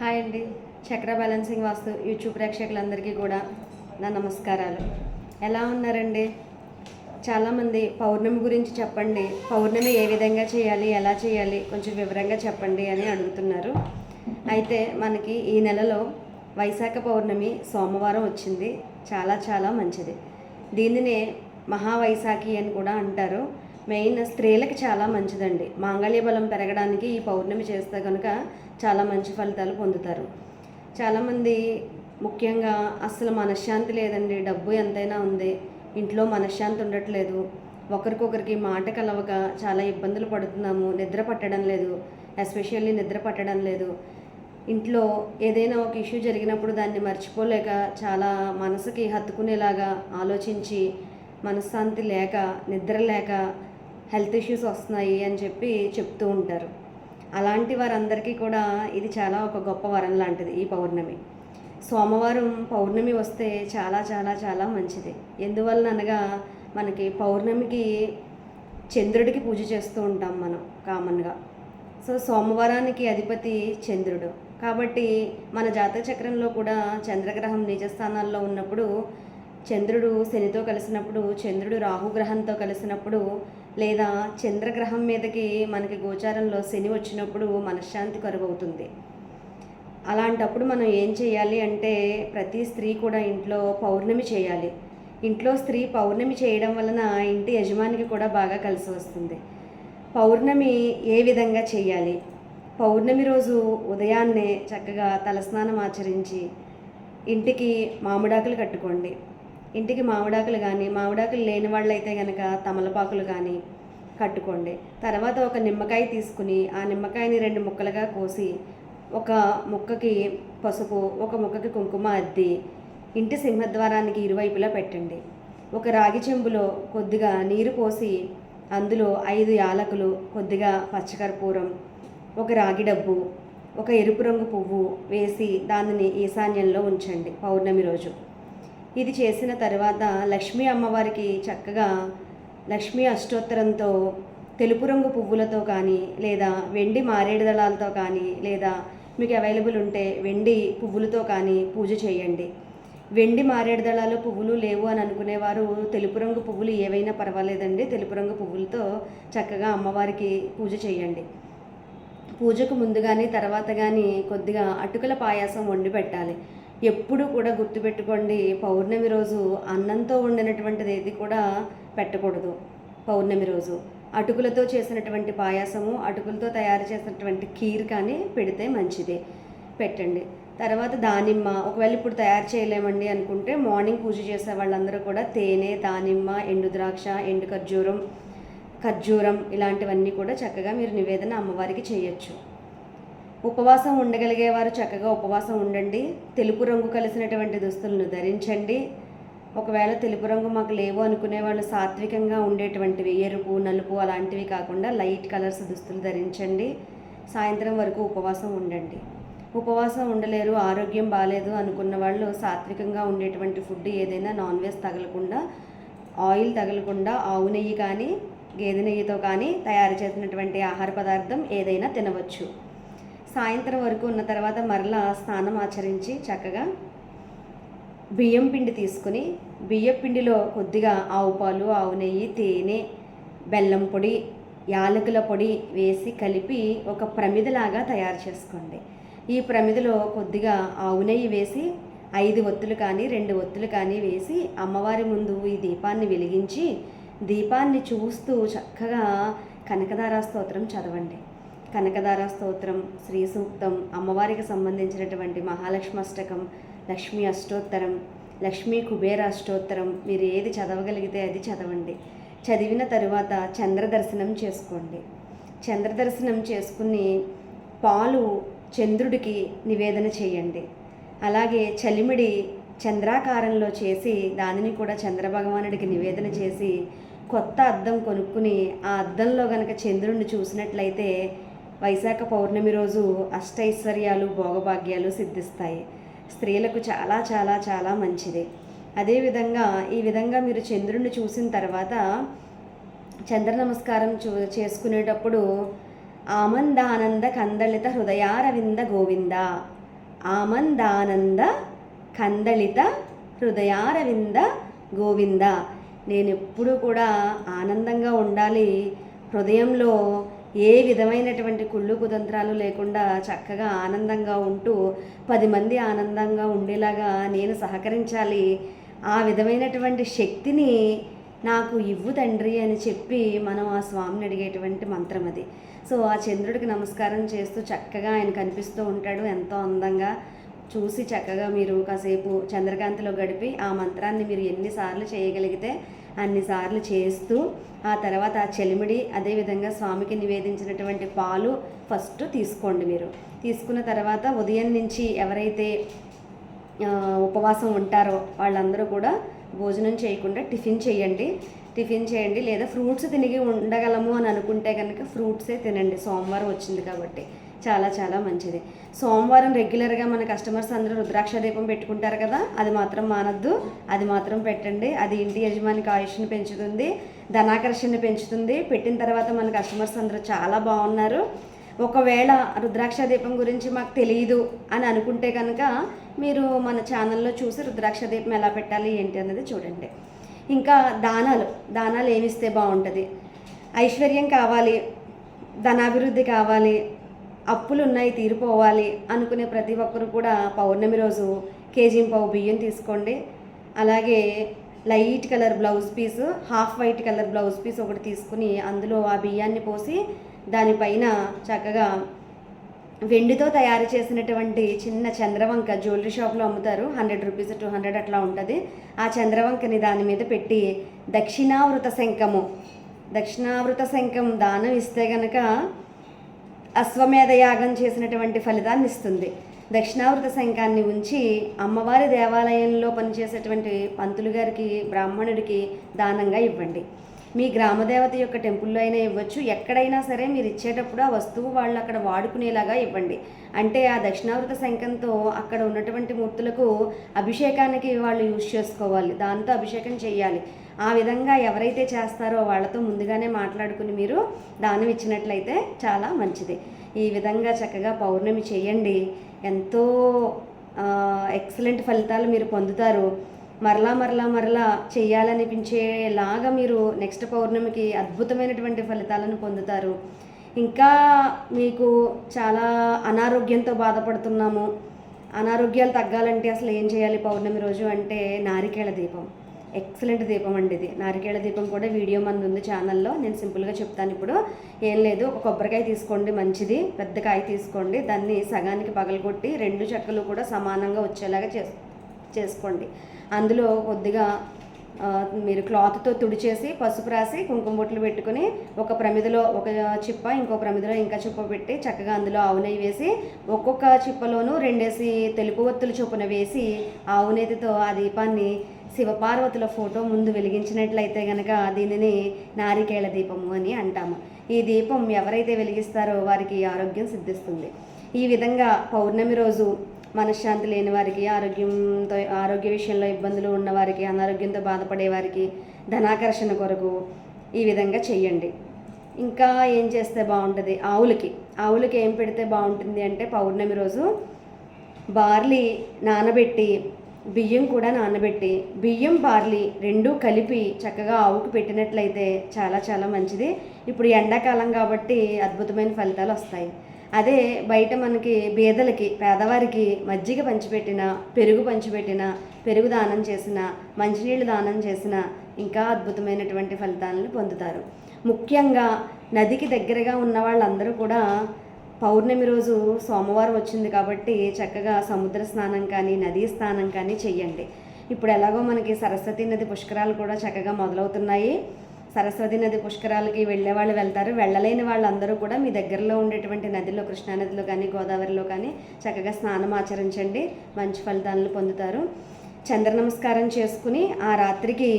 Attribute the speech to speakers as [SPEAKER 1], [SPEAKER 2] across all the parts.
[SPEAKER 1] Hi అండి. చక్ర balancing వాస్తు YouTube ప్రేక్షకులందరికీ కూడా నా నమస్కారాలు. ఎలా ఉన్నారండి? చాలామంది పౌర్ణమి గురించి చెప్పండి. పౌర్ణమి ఏ విధంగా చేయాలి? ఎలా చేయాలి? కొంచెం వివరంగా చెప్పండి అని అడుగుతున్నారు. అయితే మనకి ఈ నెలలో వైశాఖ పౌర్ణమి సోమవారం వచ్చింది. చాలా చాలా మంచిది. దీనినే మహావైశాఖి అని కూడా అంటారు. మెయిన్ స్త్రీలకు చాలా మంచిదండి. మాంగళ్య బలం పెరగడానికి ఈ పౌర్ణమి చేస్తే కనుక చాలా మంచి ఫలితాలు పొందుతారు. చాలామంది ముఖ్యంగా అసలు మనశ్శాంతి లేదండి. డబ్బు ఎంతైనా ఉంది. ఇంట్లో మనశ్శాంతి ఉండట్లేదు. ఒకరికొకరికి మాట కలవక చాలా ఇబ్బందులు పడుతున్నాము. నిద్ర పట్టడం లేదు. ఎస్పెషల్లీ నిద్ర పట్టడం లేదు. ఇంట్లో ఏదైనా ఒక ఇష్యూ జరిగినప్పుడు దాన్ని మర్చిపోలేక చాలా మనసుకి హత్తుకునేలాగా ఆలోచించి మనశ్శాంతి లేక నిద్ర లేక హెల్త్ ఇష్యూస్ వస్తున్నాయి అని చెప్పి చెప్తూ ఉంటారు. అలాంటి వారందరికీ కూడా ఇది చాలా ఒక గొప్ప వరం లాంటిది ఈ పౌర్ణమి. సోమవారం పౌర్ణమి వస్తే చాలా చాలా చాలా మంచిది. ఎందువలన అనగా మనకి పౌర్ణమికి చంద్రుడికి పూజ చేస్తూ ఉంటాం మనం కామన్గా. సో సోమవారానికి అధిపతి చంద్రుడు. కాబట్టి మన జాతక చక్రంలో కూడా చంద్రగ్రహం నిజస్థానాల్లో ఉన్నప్పుడు చంద్రుడు శనితో కలిసినప్పుడు చంద్రుడు రాహుగ్రహంతో కలిసినప్పుడు లేదా చంద్రగ్రహం మీదకి మనకి గోచారంలో శని వచ్చినప్పుడు మనశ్శాంతి కరువవుతుంది. అలాంటప్పుడు మనం ఏం చేయాలి అంటే ప్రతి స్త్రీ కూడా ఇంట్లో పౌర్ణమి చేయాలి. ఇంట్లో స్త్రీ పౌర్ణమి చేయడం వలన ఇంటి యజమానికి కూడా బాగా కలిసి వస్తుంది. పౌర్ణమి ఏ విధంగా చేయాలి? పౌర్ణమి రోజు ఉదయాన్నే చక్కగా తలస్నానం ఆచరించి ఇంటికి మామిడాకులు కట్టుకోండి. ఇంటికి మామిడాకులు కానీ మామిడాకులు లేని వాళ్ళైతే కనుక తమలపాకులు కానీ కట్టుకోండి. తర్వాత ఒక నిమ్మకాయ తీసుకుని ఆ నిమ్మకాయని రెండు ముక్కలుగా కోసి ఒక ముక్కకి పసుపు ఒక ముక్కకి కుంకుమ అద్ది ఇంటి సింహద్వారానికి ఇరువైపులా పెట్టండి. ఒక రాగి చెంబులో కొద్దిగా నీరు పోసి అందులో ఐదు యాలకులు కొద్దిగా పచ్చకర్పూరం ఒక రాగి డబ్బు ఒక ఎరుపు రంగు పువ్వు వేసి దానిని ఈశాన్యంలో ఉంచండి పౌర్ణమి రోజు. ఇది చేసిన తర్వాత లక్ష్మీ అమ్మవారికి చక్కగా లక్ష్మీ అష్టోత్తరంతో తెలుపు రంగు పువ్వులతో కానీ లేదా వెండి మారేడు దళాలతో కానీ లేదా మీకు అవైలబుల్ ఉంటే వెండి పువ్వులతో కానీ పూజ చేయండి. వెండి మారేడు దళాలు పువ్వులు లేవు అని అనుకునేవారు. తెలుపు రంగు పువ్వులు ఏవైనా పర్వాలేదండి. తెలుపు రంగు పువ్వులతో చక్కగా అమ్మవారికి పూజ చేయండి. పూజకు ముందు కానీ తర్వాత కానీ కొద్దిగా అటుకుల పాయాసం వండి పెట్టాలి. ఎప్పుడు కూడా గుర్తుపెట్టుకోండి పౌర్ణమి రోజు అన్నంతో వండినటువంటిది ఏది కూడా పెట్టకూడదు. పౌర్ణమి రోజు అటుకులతో చేసినటువంటి పాయాసము అటుకులతో తయారు చేసినటువంటి కీర్ కానీ పెడితే మంచిది. పెట్టండి. తర్వాత దానిమ్మ ఒకవేళ ఇప్పుడు తయారు చేయలేమండి అనుకుంటే మార్నింగ్ పూజ చేసే వాళ్ళందరూ కూడా తేనె దానిమ్మ ఎండు ద్రాక్ష ఎండు ఖర్జూరం ఖర్జూరం ఇలాంటివన్నీ కూడా చక్కగా మీరు నివేదన అమ్మవారికి చేయొచ్చు. ఉపవాసం ఉండగలిగే వారు చక్కగా ఉపవాసం ఉండండి. తెలుపు రంగు కలిసినటువంటి దుస్తులను ధరించండి. ఒకవేళ తెలుపు రంగు మాకు లేవు అనుకునే వాళ్ళు సాత్వికంగా ఉండేటువంటివి ఎరుపు నలుపు అలాంటివి కాకుండా లైట్ కలర్స్ దుస్తులు ధరించండి. సాయంత్రం వరకు ఉపవాసం ఉండండి. ఉపవాసం ఉండలేరు ఆరోగ్యం బాగాలేదు అనుకున్న వాళ్ళు సాత్వికంగా ఉండేటువంటి ఫుడ్ ఏదైనా నాన్ వెజ్ తగలకుండా ఆయిల్ తగలకుండా ఆవు నెయ్యి కానీ గేదె నెయ్యితో కానీ తయారు చేసినటువంటి ఆహార పదార్థం ఏదైనా తినవచ్చు. సాయంత్రం వరకు ఉన్న తర్వాత మరలా స్నానం ఆచరించి చక్కగా బియ్యం పిండి తీసుకుని బియ్యం పిండిలో కొద్దిగా ఆవు పాలు ఆవు నెయ్యి తేనె బెల్లం పొడి యాలకుల పొడి వేసి కలిపి ఒక ప్రమిదలాగా తయారు చేసుకోండి. ఈ ప్రమిదలో కొద్దిగా ఆవు నెయ్యి వేసి ఐదు ఒత్తులు కానీ రెండు ఒత్తులు కానీ వేసి అమ్మవారి ముందు ఈ దీపాన్ని వెలిగించి దీపాన్ని చూస్తూ చక్కగా కనకదారా స్తోత్రం చదవండి. కనకదార స్తోత్రం శ్రీ సూక్తం అమ్మవారికి సంబంధించినటువంటి మహాలక్ష్మి అష్టకం లక్ష్మీ అష్టోత్తరం లక్ష్మీ కుబేర అష్టోత్తరం. మీరు ఏది చదవగలిగితే అది చదవండి. చదివిన తరువాత చంద్ర దర్శనం చేసుకోండి. చంద్ర దర్శనం చేసుకుని పాలు చంద్రుడికి నివేదన చేయండి. అలాగే చలిమిడి చంద్రాకారంలో చేసి దానిని కూడా చంద్రభగవానుడికి నివేదన చేసి కొత్త అద్దం కొనుక్కుని ఆ అద్దంలో గనక చంద్రుడిని చూసినట్లయితే వైశాఖ పౌర్ణమి రోజు అష్టైశ్వర్యాలు భోగభాగ్యాలు సిద్ధిస్తాయి. స్త్రీలకు చాలా చాలా చాలా మంచిది. అదేవిధంగా ఈ విధంగా మీరు చంద్రుడిని చూసిన తర్వాత చంద్ర నమస్కారం చూ చేసుకునేటప్పుడు ఆమందానంద కందళిత హృదయారవింద గోవింద. ఆమందానంద కందళిత హృదయారవింద గోవింద. నేను ఎప్పుడూ కూడా ఆనందంగా ఉండాలి. హృదయంలో ఏ విధమైనటువంటి కుళ్ళు కుతంత్రాలు లేకుండా చక్కగా ఆనందంగా ఉంటూ పది మంది ఆనందంగా ఉండేలాగా నేను సహకరించాలి. ఆ విధమైనటువంటి శక్తిని నాకు ఇవ్వు తండ్రి అని చెప్పి మనం ఆ స్వామిని అడిగేటువంటి మంత్రం అది. సో ఆ చంద్రుడికి నమస్కారం చేస్తూ చక్కగా ఆయన కనిపిస్తూ ఉంటాడు ఎంతో అందంగా. చూసి చక్కగా మీరు కాసేపు చంద్రకాంతిలో గడిపి ఆ మంత్రాన్ని మీరు ఎన్నిసార్లు చేయగలిగితే అన్నిసార్లు చేస్తూ ఆ తర్వాత ఆ చెలిమిడి అదేవిధంగా స్వామికి నివేదించినటువంటి పాలు ఫస్ట్ తీసుకోండి మీరు. తీసుకున్న తర్వాత ఉదయం నుంచి ఎవరైతే ఉపవాసం ఉంటారో వాళ్ళందరూ కూడా భోజనం చేయకుండా టిఫిన్ చేయండి. టిఫిన్ చేయండి లేదా ఫ్రూట్స్ తినిగి ఉండగలము అని అనుకుంటే కనుక ఫ్రూట్సే తినండి. సోమవారం వచ్చింది కాబట్టి చాలా చాలా మంచిది. సోమవారం రెగ్యులర్గా మన కస్టమర్స్ అందరూ రుద్రాక్ష దీపం పెట్టుకుంటారు కదా అది మాత్రం మానద్దు. అది మాత్రం పెట్టండి. అది ఇంటి యజమానికి ఆయుష్ని పెంచుతుంది ధనాకర్షణ పెంచుతుంది. పెట్టిన తర్వాత మన కస్టమర్స్ అందరూ చాలా బాగున్నారు. ఒకవేళ రుద్రాక్ష దీపం గురించి మాకు తెలియదు అని అనుకుంటే కనుక మీరు మన ఛానల్లో చూసి రుద్రాక్ష దీపం ఎలా పెట్టాలి ఏంటి అనేది చూడండి. ఇంకా దానాలు దానాలు ఏమిస్తే బాగుంటుంది? ఐశ్వర్యం కావాలి ధనాభివృద్ధి కావాలి అప్పులు ఉన్నాయి తీరిపోవాలి అనుకునే ప్రతి ఒక్కరు కూడా పౌర్ణమి రోజు కేజీ పావు బియ్యం తీసుకోండి. అలాగే light colour blouse piece half white colour blouse piece ఒకటి తీసుకుని అందులో ఆ బియ్యాన్ని పోసి దానిపైన చక్కగా వెండితో తయారు చేసినటువంటి చిన్న చంద్రవంక జ్యువెలరీ షాప్లో అమ్ముతారు. హండ్రెడ్ రూపీస్ టూ హండ్రెడ్ అట్లా ఉంటుంది. ఆ చంద్రవంకని దాని మీద పెట్టి దక్షిణావృత శంఖము దక్షిణావృత శంఖం దానం ఇస్తే గనక అశ్వమేధ యాగం చేసినటువంటి ఫలితాన్ని ఇస్తుంది. దక్షిణావృత శంఖాన్ని ఉంచి అమ్మవారి దేవాలయంలో పనిచేసేటువంటి పంతులు గారికి బ్రాహ్మణుడికి దానంగా ఇవ్వండి. మీ గ్రామదేవత యొక్క టెంపుల్లో అయినా ఇవ్వచ్చు. ఎక్కడైనా సరే మీరు ఇచ్చేటప్పుడు ఆ వస్తువు వాళ్ళు అక్కడ వాడుకునేలాగా ఇవ్వండి. అంటే ఆ దక్షిణావృత శంఖంతో అక్కడ ఉన్నటువంటి మూర్తులకు అభిషేకానికి వాళ్ళు యూజ్ చేసుకోవాలి. దాంతో అభిషేకం చేయాలి. ఆ విధంగా ఎవరైతే చేస్తారో వాళ్ళతో ముందుగానే మాట్లాడుకుని మీరు దానం ఇచ్చినట్లయితే చాలా మంచిది. ఈ విధంగా చక్కగా పౌర్ణమి చేయండి. ఎంతో ఎక్సలెంట్ ఫలితాలు మీరు పొందుతారు. మరలా మరలా మరలా చేయాలనిపించేలాగా మీరు నెక్స్ట్ పౌర్ణమికి అద్భుతమైనటువంటి ఫలితాలను పొందుతారు. ఇంకా మీకు చాలా అనారోగ్యంతో బాధపడుతున్నాము. అనారోగ్యాలు తగ్గాలంటే అసలు ఏం చేయాలి పౌర్ణమి రోజు అంటే నారికేళ దీపం. ఎక్సలెంట్ దీపం అండి ఇది. నారికేళ దీపం కూడా వీడియో మంది ఉంది ఛానల్లో. నేను సింపుల్గా చెప్తాను ఇప్పుడు. ఏం లేదు ఒక కొబ్బరికాయ తీసుకోండి మంచిది. పెద్ద కాయ తీసుకోండి. దాన్ని సగానికి పగలగొట్టి రెండు చెక్కలు కూడా సమానంగా వచ్చేలాగా చేస్ చేసుకోండి. అందులో కొద్దిగా మీరు క్లాత్తో తుడిచేసి పసుపు రాసి కుంకుమ బొట్లు పెట్టుకుని ఒక ప్రమిదలో ఒక చిప్ప ఇంకో ప్రమిదలో ఇంకా చిప్ప పెట్టి చక్కగా అందులో ఆవు నెయ్యి వేసి ఒక్కొక్క చిప్పలోనూ రెండేసి తెలుపు ఒత్తులు చొప్పున వేసి ఆవు నెయ్యితో ఆ దీపాన్ని శివపార్వతుల ఫోటో ముందు వెలిగించినట్లయితే గనక దీనిని నారికేళ దీపము అని అంటాము. ఈ దీపం ఎవరైతే వెలిగిస్తారో వారికి ఆరోగ్యం సిద్ధిస్తుంది. ఈ విధంగా పౌర్ణమి రోజు మనశ్శాంతి లేని వారికి ఆరోగ్యంతో ఆరోగ్య విషయంలో ఇబ్బందులు ఉన్నవారికి అనారోగ్యంతో బాధపడే వారికి ధనాకర్షణ కొరకు ఈ విధంగా చేయండి ఇంకా ఏం చేస్తే బాగుంటుంది? ఆవులకి. ఆవులకి ఏం పెడితే బాగుంటుంది అంటే పౌర్ణమి రోజు బార్లీ నానబెట్టి బియ్యం కూడా నానబెట్టి బియ్యం బార్లీ రెండూ కలిపి చక్కగా ఆవుకు పెట్టినట్లయితే చాలా చాలా మంచిది. ఇప్పుడు ఎండాకాలం కాబట్టి అద్భుతమైన ఫలితాలు వస్తాయి. అదే బయట మనకి బీదలకి పేదవారికి మజ్జిగ పంచిపెట్టిన పెరుగు పంచిపెట్టిన పెరుగు దానం చేసిన మంచినీళ్ళు దానం చేసిన ఇంకా అద్భుతమైనటువంటి ఫలితాలను పొందుతారు. ముఖ్యంగా నదికి దగ్గరగా ఉన్న వాళ్ళందరూ కూడా పౌర్ణమి రోజు సోమవారం వచ్చింది కాబట్టి చక్కగా సముద్ర స్నానం కానీ నదీ స్నానం కానీ చెయ్యండి. ఇప్పుడు ఎలాగో మనకి సరస్వతి నది పుష్కరాలు కూడా చక్కగా మొదలవుతున్నాయి. సరస్వతి నది పుష్కరాలకి వెళ్ళే వాళ్ళు వెళ్తారు. వెళ్ళలేని వాళ్ళందరూ కూడా మీ దగ్గరలో ఉండేటువంటి నదిలో కృష్ణానదిలో కానీ గోదావరిలో కానీ చక్కగా స్నానం ఆచరించండి. మంచి ఫలితాలను పొందుతారు. చంద్ర నమస్కారం చేసుకుని ఆ రాత్రికి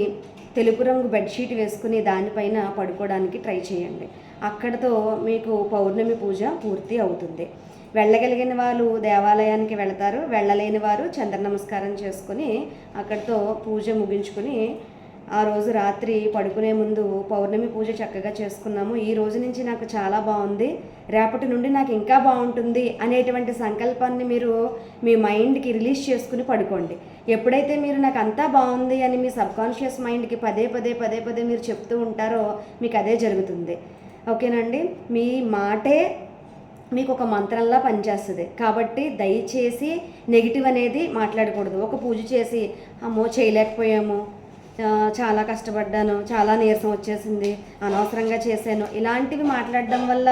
[SPEAKER 1] తెలుపు రంగు బెడ్షీట్ వేసుకుని దానిపైన పడుకోవడానికి ట్రై చేయండి. అక్కడతో మీకు పౌర్ణమి పూజ పూర్తి అవుతుంది. వెళ్ళగలిగిన వాళ్ళు దేవాలయానికి వెళతారు. వెళ్ళలేని వారు చంద్ర నమస్కారం చేసుకుని అక్కడితో పూజ ముగించుకుని ఆ రోజు రాత్రి పడుకునే ముందు పౌర్ణమి పూజ చక్కగా చేసుకున్నాము. ఈ రోజు నుంచి నాకు చాలా బాగుంది. రేపటి నుండి నాకు ఇంకా బాగుంటుంది అనేటువంటి సంకల్పాన్ని మీరు మీ మైండ్కి రిలీజ్ చేసుకుని పడుకోండి. ఎప్పుడైతే మీరు నాకు అంతా బాగుంది అని మీ సబ్కాన్షియస్ మైండ్కి పదే పదే పదే పదే మీరు చెప్తూ ఉంటారో మీకు అదే జరుగుతుంది. ఓకేనండి మీ మాటే మీకు ఒక మంత్రంలా పనిచేస్తుంది. కాబట్టి దయచేసి నెగిటివ్ అనేది మాట్లాడకూడదు. ఒక పూజ చేసి అమ్మో చేయలేకపోయాము. చాలా కష్టపడ్డాను చాలా నీరసం వచ్చేసింది అనవసరంగా చేశాను. ఇలాంటివి మాట్లాడడం వల్ల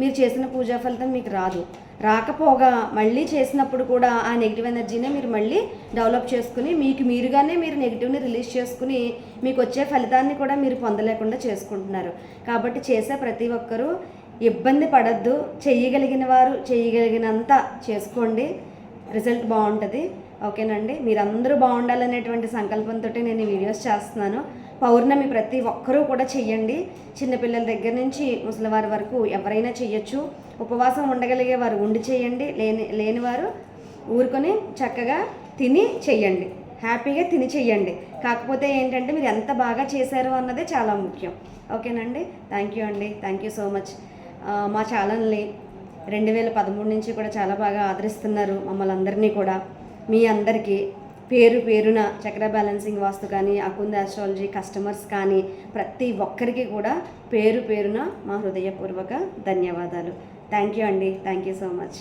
[SPEAKER 1] మీరు చేసిన పూజా ఫలితం మీకు రాదు. రాకపోగా మళ్ళీ చేసినప్పుడు కూడా ఆ నెగిటివ్ ఎనర్జీనే మీరు మళ్ళీ డెవలప్ చేసుకుని మీకు మీరుగానే మీరు నెగిటివ్ని రిలీజ్ చేసుకుని మీకు వచ్చే ఫలితాన్ని కూడా మీరు పొందలేకుండా చేసుకుంటున్నారు. కాబట్టి చేసే ప్రతి ఒక్కరూ ఇబ్బంది పడద్దు. చేయగలిగిన వారు చేయగలిగినంత చేసుకోండి. రిజల్ట్ బాగుంటుంది. ఓకేనండి. మీరందరూ బాగుండాలనేటువంటి సంకల్పంతో నేను ఈ వీడియోస్ చేస్తున్నాను. పౌర్ణమి ప్రతి ఒక్కరూ కూడా చెయ్యండి. చిన్నపిల్లల దగ్గర నుంచి ముసలివారి వరకు ఎవరైనా చెయ్యొచ్చు. ఉపవాసం ఉండగలిగే వారు ఉండి చేయండి లేని లేనివారు ఊరుకొని చక్కగా తిని చెయ్యండి. హ్యాపీగా తిని చెయ్యండి. కాకపోతే ఏంటంటే మీరు ఎంత బాగా చేశారు అన్నదే చాలా ముఖ్యం. ఓకేనండి. థ్యాంక్ యూ అండి. Thank you so much. మా ఛానల్ని రెండు వేల పదమూడు నుంచి కూడా చాలా బాగా ఆదరిస్తున్నారు మమ్మల్ని అందరినీ కూడా. మీ అందరికీ పేరు పేరున చక్ర బ్యాలెన్సింగ్ వాస్తు కానీ అకుంద ఆస్ట్రాలజీ కస్టమర్స్ కానీ ప్రతి ఒక్కరికి కూడా పేరు పేరున మా హృదయపూర్వక ధన్యవాదాలు. థ్యాంక్ యూ అండి. Thank you so much